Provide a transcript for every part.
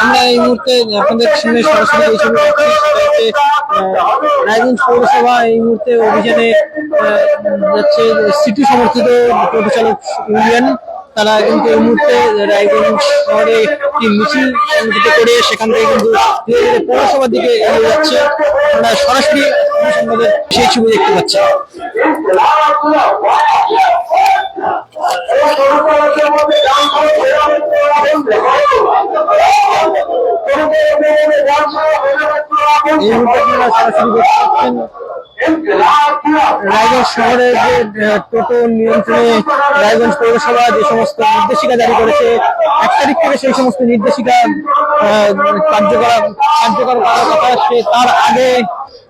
আমরা এই মুহূর্তে আপনাদের সামনে সরাসরি এই ছবি রায়গঞ্জ পৌরসভা এই মুহূর্তে অভিযানে যাচ্ছে সিটি সমর্থিত টোটো চালক ইউনিয়ন। তারা কিন্তু এই মুহূর্তে রায়গঞ্জ শহরে একটি মিছিল সংগঠিত করে, সেখান থেকে কিন্তু পৌরসভার দিকে এগিয়ে যাচ্ছে। আমরা সরাসরি সংবাদের সেই ছবি দেখতে পাচ্ছি। রায়গঞ্জ শহরে যে টোটো নিয়ন্ত্রণে রায়গঞ্জ পৌরসভা যে সমস্ত নির্দেশিকা জারি করেছে, এক তারিখ থেকে সেই সমস্ত নির্দেশিকা কার্যকর কার্যকর করার কথা আসছে তার আগে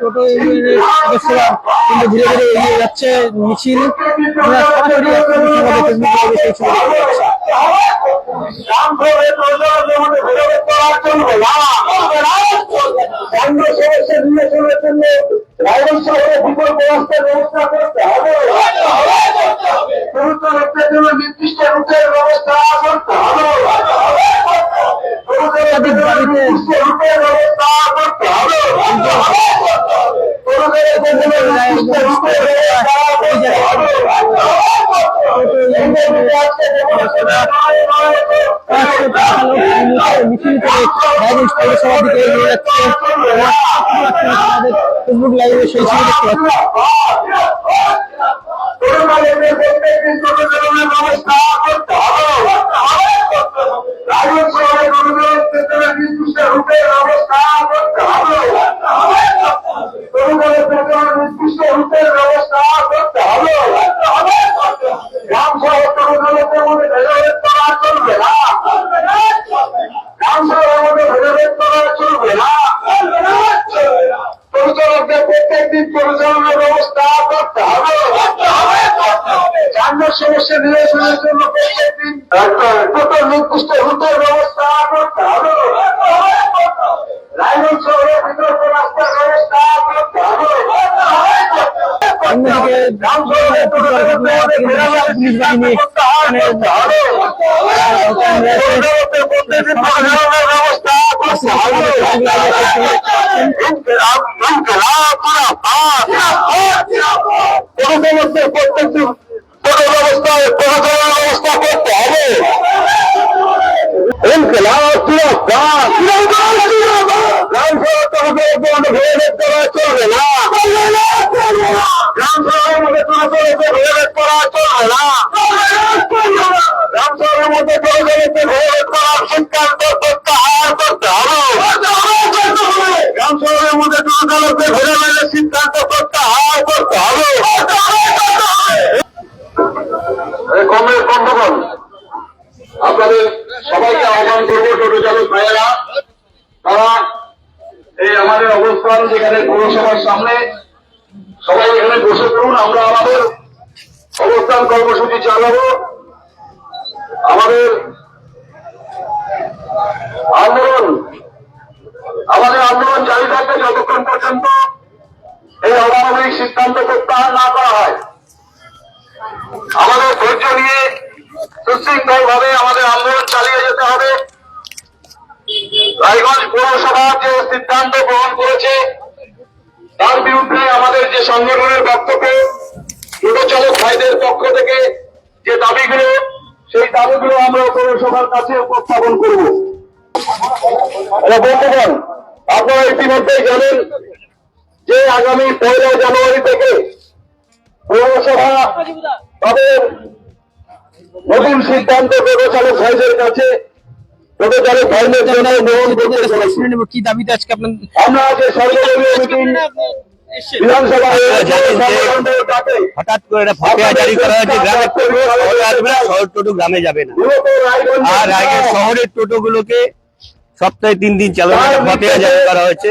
টোটো ইউনিয়নের সদস্যরা কিন্তু ধীরে ধীরে এগিয়ে যাচ্ছে, মিছিল। সরাসরি সমাজে ফেসবুক লাইভে সেই ছবি দেখতে পাচ্ছি। নির্দিষ্ট রুটের ব্যবস্থা করতে হবে একাধিক দাবিতে রুটের ব্যবস্থা করতে হবে মিছিল করে রায়গঞ্জ পৌরসভার দিকে এগিয়ে যাচ্ছে আমাদের ফেসবুক লাইভে সেই ছবি দেখতে পাচ্ছি চলবে প্রত্যেকদিন পরিচালনার ব্যবস্থা করতে হবে যানবাহন সমস্যা নিরসনের জন্য প্রত্যেকদিন টোটাল নির্দিষ্ট রুটের ব্যবস্থা করতে হবে রায়গঞ্জ শহরের বিকল্প রাস্তার ব্যবস্থা করতে হবে অন্যদিকে পুলিশ বাহিনী এখানে প্রত্যেকটি ব্যবস্থায় পরিচালনা ব্যবস্থা করতে হবে। চলবে না। গ্রাম সড়কের মধ্যে ভেবে করা চলবে না। গ্রাম সড়কের মধ্যে ভেবে করার সিদ্ধান্ত প্রত্যাহার করতে হবে। গ্রাম মধ্যে কোনো সিদ্ধান্ত প্রত্যাহার করতে হবে। কমরেড বন্ধুগণ আপনাদের সবাইকে আহ্বান করব টোটো চালক ভাইয়েরা। তারা এই আমাদের অবস্থান যেখানে পৌরসভার সামনে, সবাই এখানে বসে পড়ুন, আমরা আমাদের অবস্থান কর্মসূচি চালাবো। আমাদের আন্দোলন আমাদের আন্দোলন জারি থাকবে যতক্ষণ পর্যন্ত সুশৃঙ্খল ভাবে আমাদের আন্দোলন চালিয়ে যেতে হবে। রায়গঞ্জ পৌরসভা যে সিদ্ধান্ত গ্রহণ করেছে, তার বিরুদ্ধে আমাদের যে সংগঠনের বক্তব্য টোটো চালক ভাইদের পক্ষ থেকে যে দাবিগুলো, সেই দাবিগুলো আমরা পৌরসভার কাছে উপস্থাপন করব। বন্ধুগণ, আপনারা ইতিমধ্যেই জানেন যে আগামী পয়লা জানুয়ারি থেকে পৌরসভা তাদের নতুন সিদ্ধান্ত চালক ভাইদের কাছে টোটো চালক ভাইদের জন্য গ্রহণ করতে চলেছে। শুনে নেব কি দাবিতে আজকে আপনার আমরা যে সর্বদলীয় মিটিং হঠাৎ করে একটা ফটোয়া জারি করা হয়েছে গ্রামের টোটো আসবে না শহর টোটো গ্রামে যাবে না। আর আগে শহরের টোটো গুলোকে সপ্তাহে তিন দিন জারি করা হয়েছে।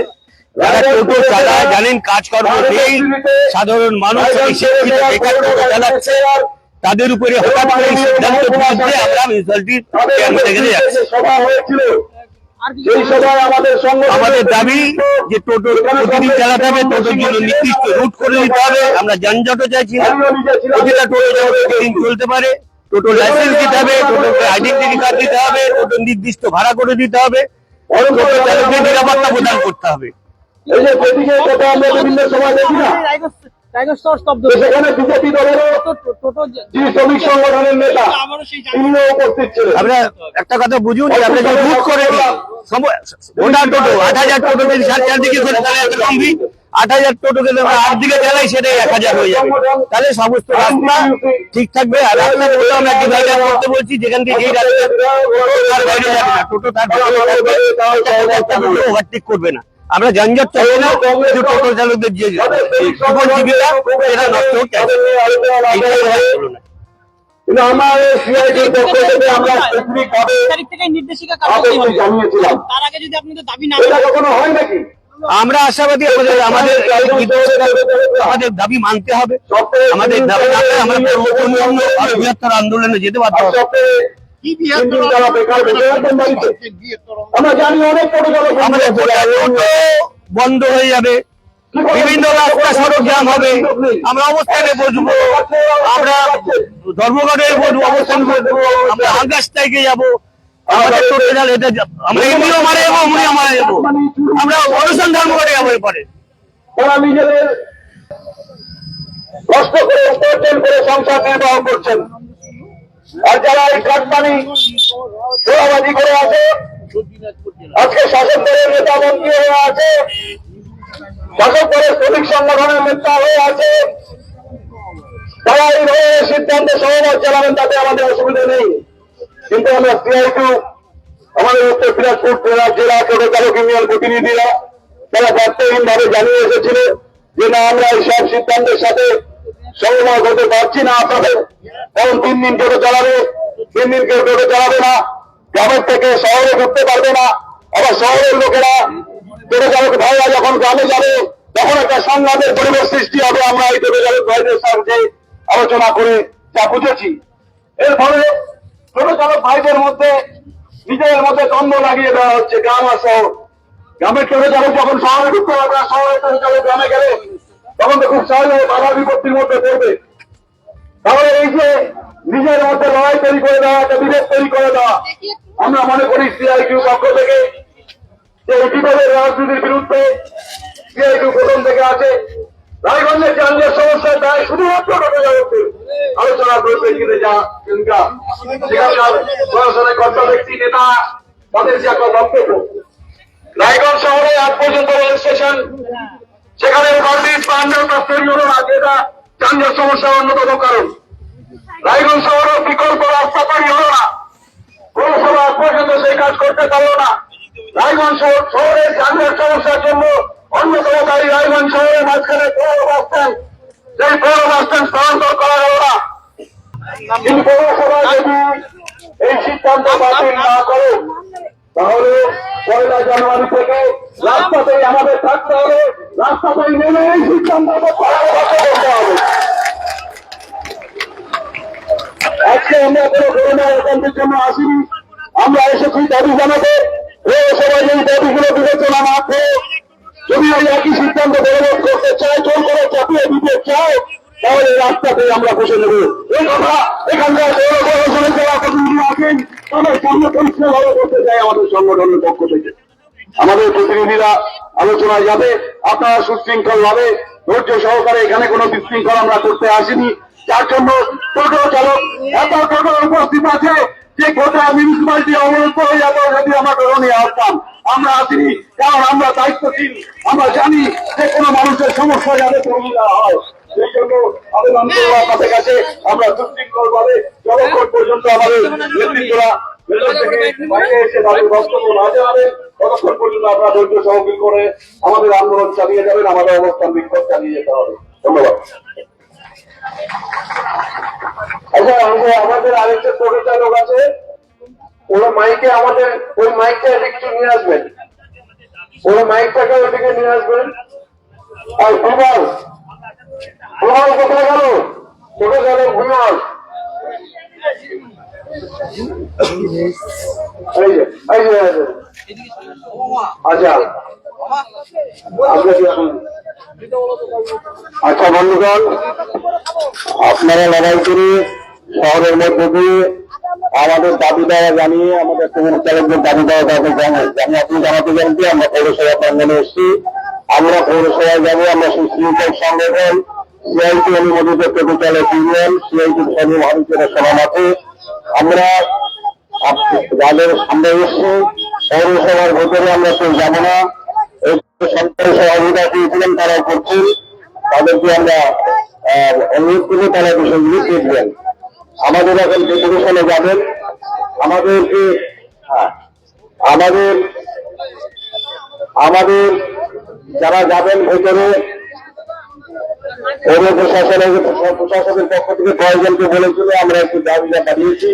যারা টোটো চালায় জানেন কাজকর্ম নেই সাধারণ মানুষ এই শিক্ষিত বেকার টোটো চালাচ্ছে। তাদের উপরে হঠাৎ করে সিদ্ধান্ত নিয়ে আমরা মিউনিসিপালিটির চেয়ারম্যানের যাচ্ছি। সভা হয়েছিল। সেই সভায় আমাদের দাবি যে টোটো প্রতিদিন চালাতে হবে টোটোর জন্য নির্দিষ্ট রুট করে দিতে হবে। আমরা যানজটও চাইছি না। প্রতিটা টোটো যেন প্রতিদিন চলতে পারে টোটো লাইসেন্স দিতে হবে টোটোকে আইডেন্টিটি কার্ড দিতে হবে টোটো নির্দিষ্ট ভাড়া করে দিতে হবে। টোটো চালকদের নিরাপত্তা প্রদান করতে হবে। এই যে কথা আমরা বিভিন্ন সময় দেখি না? স্তব্ধ তো সেখানে বিজেপি দলেরও টোটো টোটো শ্রমিক সংগঠনের নেতা তিনিও উপস্থিত ছিলেন। আমরা একটা কথা বুঝুন যে যদি রুট করে গোটা টোটো আট হাজার টোটো যদি সাত চারদিকে করে তাহলে এত কমবি আট হাজার টোটোকে যদি আমরা আট দিকে চালাই সেটাই এক হাজার হয়ে যাবে। তাহলে সমস্ত রাস্তা ঠিক থাকবে আর রাস্তার মধ্যে আমরা ডিভাইডার করতে বলছি যেখান থেকে যেই রাস্তা টোটো তার বাইরে যাবে না। টোটো তার একটা টোটো ওভারটেক করবে না। আমরা যানজট চাইব না কিন্তু টোটো চালকদের যে জীবন জীবিকা সেটা নষ্ট কিন্তু আমার হয় আশাবাদী আমাদের আমাদের আমাদের দাবি মানতে হবে। আমাদের দাবি আমরা বৃহত্তর আন্দোলনে যেতে বাধ্য আর হবে। তিন দিন তারা বেকার বেঁচে আছেন বাড়িতে আমরা জানি অনেক ছোট ছোট বন্ধ হয়ে যাবে বিভিন্ন রাস্তা সড়ক জ্যাম হবে আমরা অবস্থানে বসবো আমরা ধর্মঘটে বসবো অবস্থান বসবো আমরা আগাছ থেকে যাব আমাদের টোটো এটা আমরা এমনিও মারা যাব অমনিও মারা যাব আমরা অনুসন্ধান ধর্মঘটে যাব এরপরে তারা নিজেদের কষ্ট করে উপার্জন করে সংসার নির্বাহ করছেন। আর যারা এই কাটপানি চোরাবাজি করে আছে, আজকে শাসক দলের নেতা মন্ত্রী হয়ে আছে, শাসক দলের শ্রমিক সংগঠনের নেতা হয়ে আছে, তারা এইভাবে সিদ্ধান্তে সহমত চালাবেন তাতে আমাদের অসুবিধা নেই। কিন্তু আমরা সিআইটু আমাদের উত্তর দিনাজপুর জেলা জেলা টোটো চালক ইউনিয়ন প্রতিনিধিরা তারা দায়িত্বহীন ভাবে জানিয়ে এসেছিল যে না, আমরা এই সব সিদ্ধান্তের সাথে সহমত হতে পারছি না আপনাদের। কারণ তিন দিন টোটো চালাবে, তিন দিন কেউ টোটো চালাবে না। গ্রামের থেকে শহরে ঢুকতে পারবে না। আবার শহরের লোকেরা টোটো চালক ভাইরা যখন গ্রামে যাবে, তখন একটা সংঘাতের পরিবেশ সৃষ্টি হবে। আমরা এই টোটো চালক ভাইদের সাথে আলোচনা করে যা বুঝেছি। এর ফলে ছোট চালক ভাইদের মধ্যে, নিজেদের মধ্যে দ্বন্দ্ব লাগিয়ে দেওয়া হচ্ছে গ্রাম আর শহর। গ্রামের ছোট চালক যখন শহরে ঢুকতে না, শহরের ছোট চালক গ্রামে গেলে তখন তো খুব সহজে বাধা বিপত্তির মধ্যে পড়বে। তাহলে এই যে নিজের মধ্যে লড়াই তৈরি করে দেওয়া, একটা বিভেদ তৈরি করে দেওয়া, আমরা মনে করি সিআইকিউ পক্ষ থেকে যে এই বিপদের রাজনীতির বিরুদ্ধে সিআইকিউ প্রথম থেকে আছে। রায়গঞ্জের যানজট সমস্যা তাই শুধুমাত্র চালকদের আলোচনা করবে কিন্তু যা চিন্তা সেখানকার প্রশাসনের কর্তা ব্যক্তি, নেতা, তাদের যে একটা বক্তব্য। রায়গঞ্জ শহরে আজ পর্যন্ত রেল স্টেশন সেখানে বা আন্ডারপাস তৈরি হলো না যেটা যানজট সমস্যার অন্যতম কারণ। রায়গঞ্জ শহরের বিকল্প রাস্তা তৈরি হলো না। পৌরসভা পর্যন্ত সেই কাজ করতে পারল না। রায়গঞ্জ শহর- শহরের যানজট সমস্যার জন্য অন্যতম দায়ী রায়গঞ্জ শহরের মাঝখানে পৌর বাস সেই পৌর বাস স্ট্যান্ড স্থানান্তর করা গেল না। কিন্তু পৌরসভা যদি এই সিদ্ধান্ত বাতিল না করে, তাহলে পয়লা জানুয়ারি থেকে রাস্তাতেই আমাদের থাকতে হবে। রাস্তাতেই নেমে এই সিদ্ধান্ত আজকে আমরা কোনো করোনা একান্তের জন্য আসিনি। আমরা এসেছি দাবি জানাতে। পৌরসভায় এই দাবিগুলো বিবেচনা না করে। যদি ওই একই সিদ্ধান্ত পরিবর্তন করতে চায়, জোর করে চাপিয়ে দিতে চায়, তাহলে রাস্তাতে আমরা বসে নেব। এই কথা এখানকার পৌর প্রশাসনের যারা প্রতিনিধি আছেন, তাদের সামনে পরিষ্কার করতে চাই আমাদের সংগঠনের পক্ষ থেকে। আমাদের প্রতিনিধিরা আলোচনায় যাবে। আপনারা সুশৃঙ্খল ভাবে ধৈর্য সহকারে এখানে কোনো বিশৃঙ্খল আমরা করতে আসিনি। যার জন্য টোটো চালক এত টোটো উপস্থিত আছে যে গোটা মিউনিসিপালিটি অবরোধ করে যাব যদি আমরা নিয়ে আসতাম। আমরা আসিনি, কারণ আমরা দায়িত্বশীল। আমরা জানি যে কোনো মানুষের সমস্যা যাতে তৈরি হয়। আমরা সুশৃঙ্খল ভাবে যতক্ষণ পর্যন্ত আমাদের নেতৃত্বরা ভেতর থেকে বাইরে এসে তাদের বক্তব্য না জানাবেন ততক্ষণ পর্যন্ত আপনারা ধৈর্য সহযোগী করে আমাদের আন্দোলন চালিয়ে যাবেন, আমাদের অবস্থান বিক্ষোভ চালিয়ে যেতে হবে। ধন্যবাদ। আচ্ছা আমাদের আরেকটা টোটো চালক আছে। ওরা মাইকে আমাদের, ওই মাইকটা একটু নিয়ে আসবেন। ওরা মাইকটাকে ওদিকে নিয়ে আসবেন। আর ভুবন ভুবন কোথায় গেল? ছোট গেল ভুবন আচ্ছা। আচ্ছা বন্ধুগণ, আপনারা লড়াই করে শহরের মধ্যে দিয়ে আমাদের দাবি দেওয়া জানিয়ে, আমাদের তৃণমূল চালকদের দাবি দেওয়া তাদের জানিয়ে আপনি জানাতে জানতে আমরা পৌরসভা প্রাঙ্গনে এসেছি। আমরা পৌরসভায় যাব, আমরা সেই শৃঙ্খল সংগঠন, সিআইটি অনুমোদিত টোটো ইউনিয়ন সিআইটি ধর্মী ভারতীয় সভামাঠে আমরা যাদের সামনে এসছি পৌরসভার ভেতরে আমরা কেউ যাব না। সরকারি সহযোগিতা পেয়েছিলেন তারা করছেন। তাদেরকে আমরা অনুরোধ করে তারা বিষয়গুলি দেখবেন আমাদের এখন ডেপুটেশনে যাবেন আমাদেরকে হ্যাঁ, আমাদের আমাদের যারা যাবেন ভেতরে পৌর প্রশাসনের প্রশাসনের পক্ষ থেকে কয়েকজনকে বলেছিল, আমরা একটু দাবিটা পাঠিয়েছি।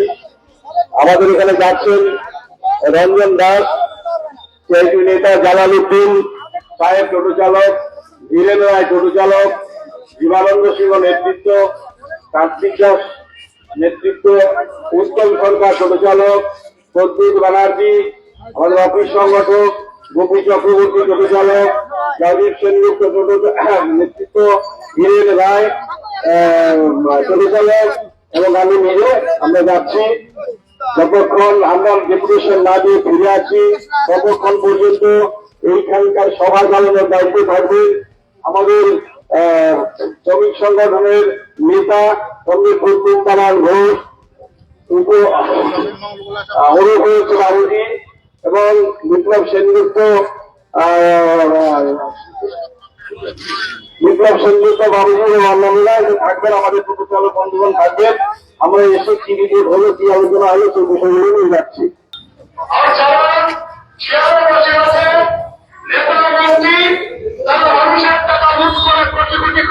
আমাদের এখানে যাচ্ছেন রঞ্জন দাস সিআইটি নেতা জালাল উদ্দিন সাহেব টোটো চালক বীরেন রায় টোটো চালক, জীবানন্দ সিংহ নেতৃত্ব কার্তিক দাস নেতৃত্ব, উত্তম সরকার টোটো চালক, প্রদ্যুৎ ব্যানার্জি, আমাদের অফিস সংগঠক গোপী চক্রবর্তী টোটো জয়দীপ সেনগুপ্ত টোটো নেতৃত্ব বীরেন রায় টোটো চালক এবং আমি নিজে আমরা যাচ্ছি। যতক্ষণ আমরা ডেপুটেশন না দিয়ে ফিরে আছি, ততক্ষণ পর্যন্ত এইখানকার সভা চালানোর দায়িত্ব থাকবে। আমাদের শ্রমিক সংগঠনের নেতা প্রদ্যুৎ কামাল ঘোষ, উপ অনুভূত বাবুজি এবং বিপ্লব সেনগুপ্ত বিপ্লব সেনগুপ্ত বাবুজি অন্যান্যরা থাকবেন আমাদের টোটো চালক বন্ধুগণ থাকবেন। আমরা এসে কি রিপোর্ট হলো কি আলোচনা হলো, সেই বিষয়গুলো নিয়ে যাচ্ছি। কোটি কোটি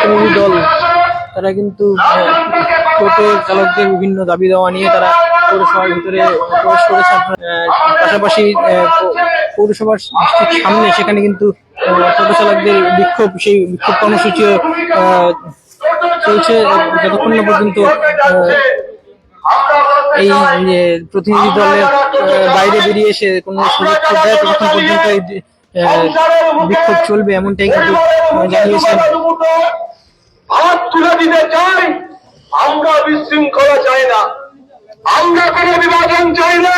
প্রতিনিধি দল, তারা কিন্তু টোটো চালকদের বিভিন্ন দাবি দেওয়া নিয়ে তারা পৌরসভার ভিতরে প্রবেশ করেছে। পাশাপাশি পৌরসভার ঠিক সামনে সেখানে কিন্তু টোটো চালকদের বিক্ষোভ, সেই বিক্ষোভ কর্মসূচিও চলছে যতক্ষণ না পর্যন্ত এই প্রতিনিধি দলের বাইরে বেরিয়ে এসে কোনো সুরক্ষা দেয়, ততক্ষণ পর্যন্ত এই বিক্ষোভ চলবে এমনটাই কিন্তু জানিয়েছেন হাত তুলে দিতে চাই আমরা বিশৃঙ্খলা চাই না আমরা কোনো বিভাজন চাই না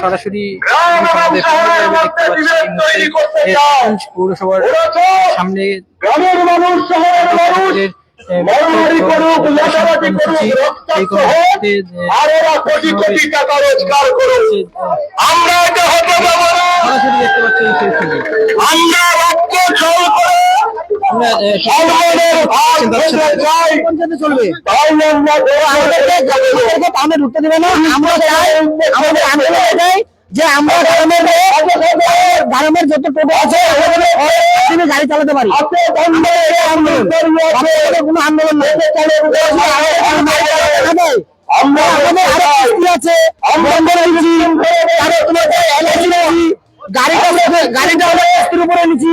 সরাসরি গ্রাম এবং আমাদের শহরের দেখতে মধ্যে পাচ্ছি বিভেদ তৈরি করতে এই চাও। মুহূর্তে পৌরসভার সামনে গ্রামের মানুষ শহরের মানুষ ছাত্রদের, করুক বিক্ষোভ করুক রক্তাক্ত হোক আর ওরা কোটি কোটি টাকা রোজগার করুক আমরা এটা হতে দেবো না। আমরা চলবে। আমরা আমাদেরকে টাউনে ঢুকতে দেবে না আমরা চাই আমাদের আন্দোলন এটাই যে আমরা গ্রামের গ্রামের যত টোটো আছে তিনি গাড়ি চালাতে পারি। কোনো আন্দোলন নেই। আমরা আমাদের আরও কিস্তি আছে। গাড়িটা গাড়িটা আমরা কিস্তির উপরে নিচ্ছি।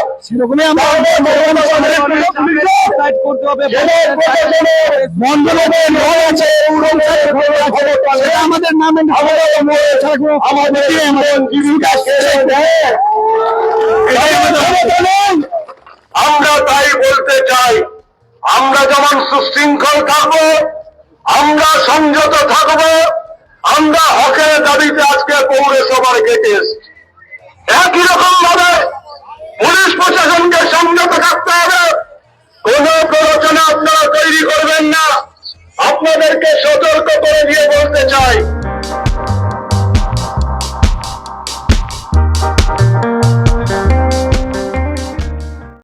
সেরকমই আমরা আমাদের নামে আমাদের আমরা তাই বলতে চাই আমরা যেমন সুশৃঙ্খল থাকব আমরা সংযত থাকব আমরা হকের দাবিতে আজকে পৌরসভার গেটে এসেছি একই রকম ভাবে পুলিশ প্রশাসনকে সংযত থাকতে হবে। কোন প্ররোচনা আপনারা তৈরি করবেন না। আপনাদেরকে সতর্ক করে দিয়ে বলতে চাই।